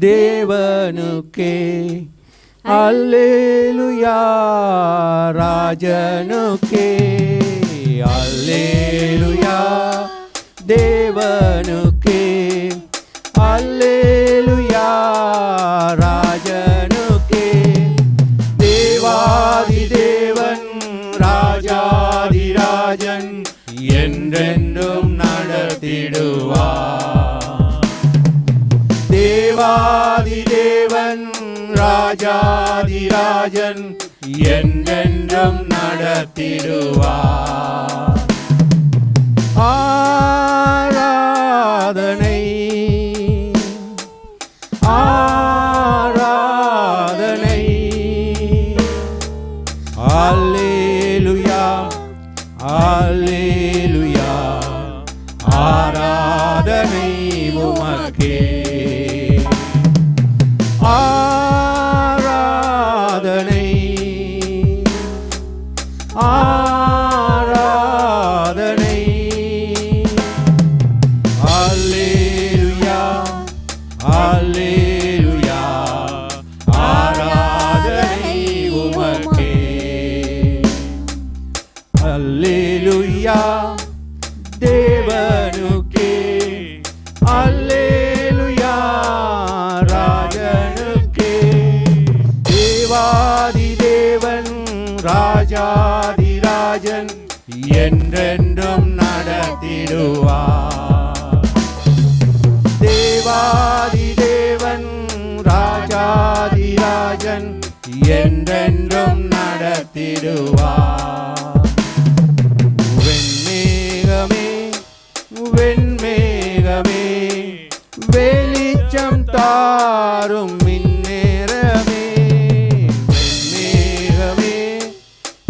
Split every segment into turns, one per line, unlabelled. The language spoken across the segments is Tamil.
தேவனுக்கே. அல்லேலுயா ராஜனுக்கே. அல்லேலுயா தேவனுக்கே. அல்லேலுயா ராஜனுக்கே. தேவாதி தேவன் ராஜாதி ராஜன் என்றென்றும் நடத்திடுவார். தேவன் ராஜாதிராஜன் என்றென்றும் நடத்திடுவார். ஆராதனை ஆ Hallelujah.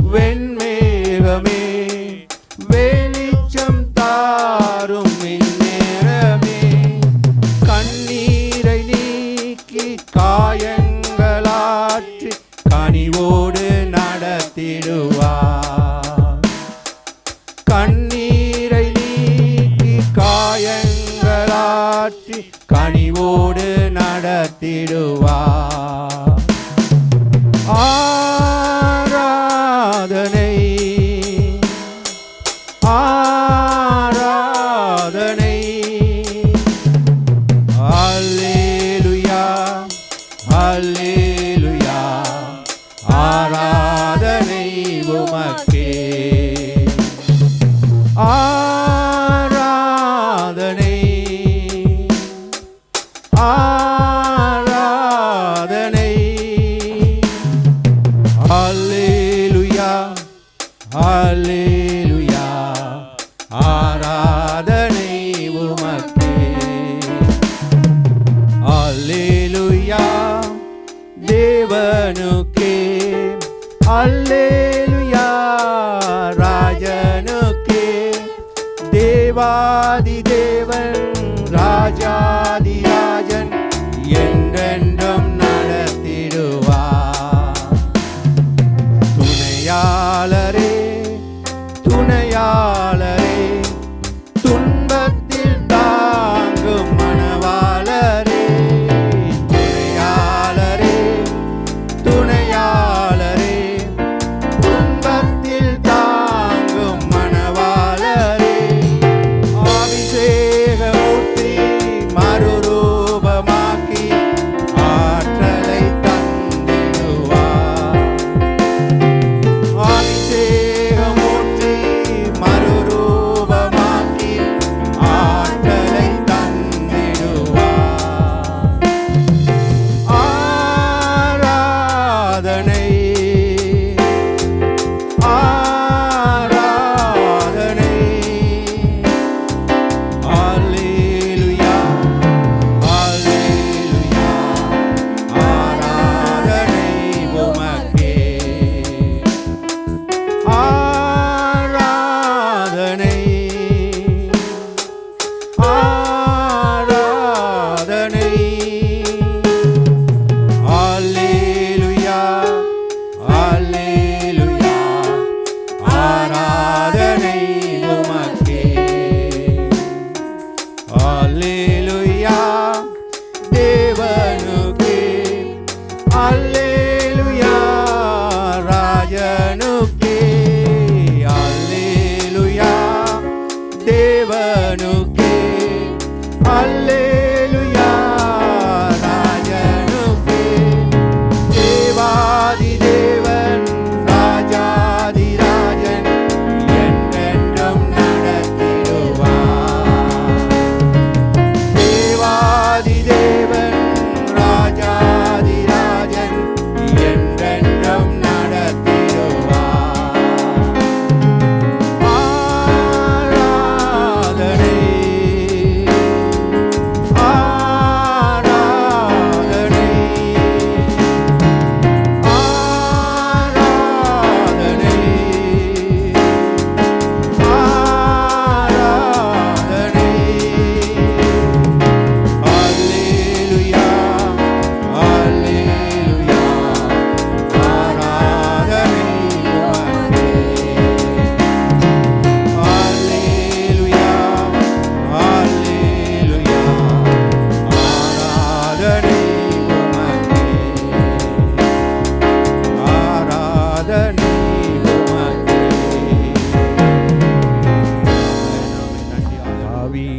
when ah.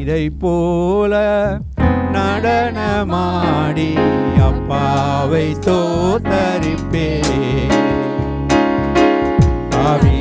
தாவீதை போல நடனமாடி அப்பாவை தோத்தரிப்பே ஆவி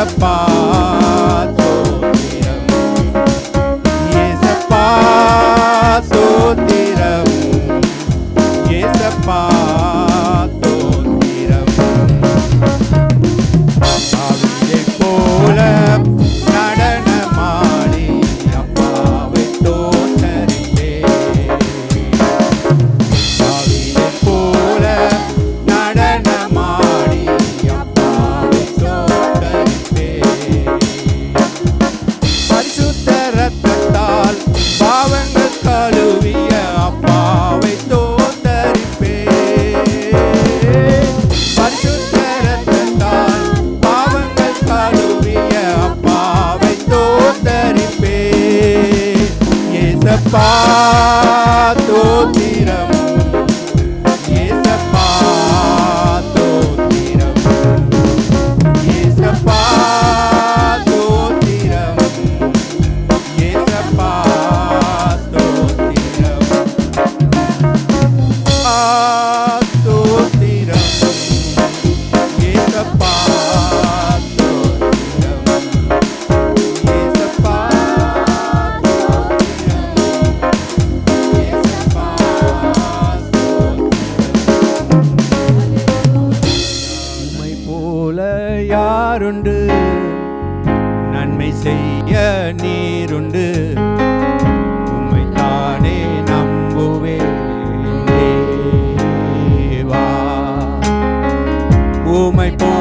apart. Pato உம்மை போல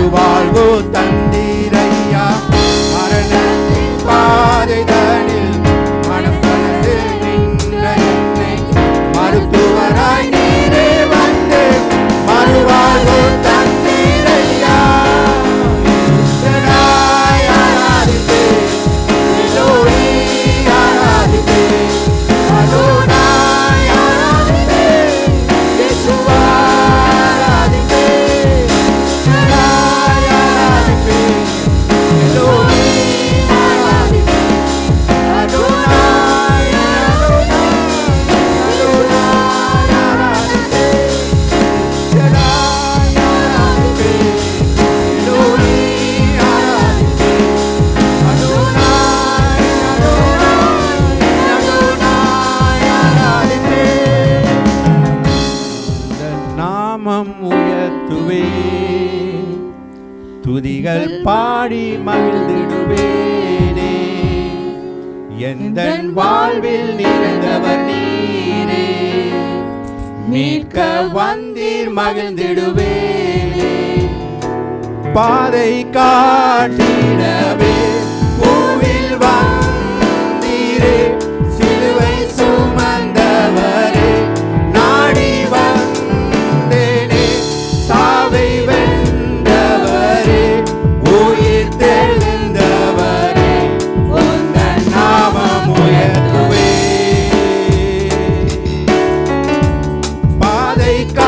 மறுவாழ்வு தன் மகிழ்ந்திடுவேனே. பாதை காட்டிடவே பூவில் வந்தீரே சிலுவை சுமந்தவரே நாடி வந்தேனே சாவை வென்றவரே உயிர் தெழுந்தவரே உந்த நாமம் உயர்த்துவே பாதை கா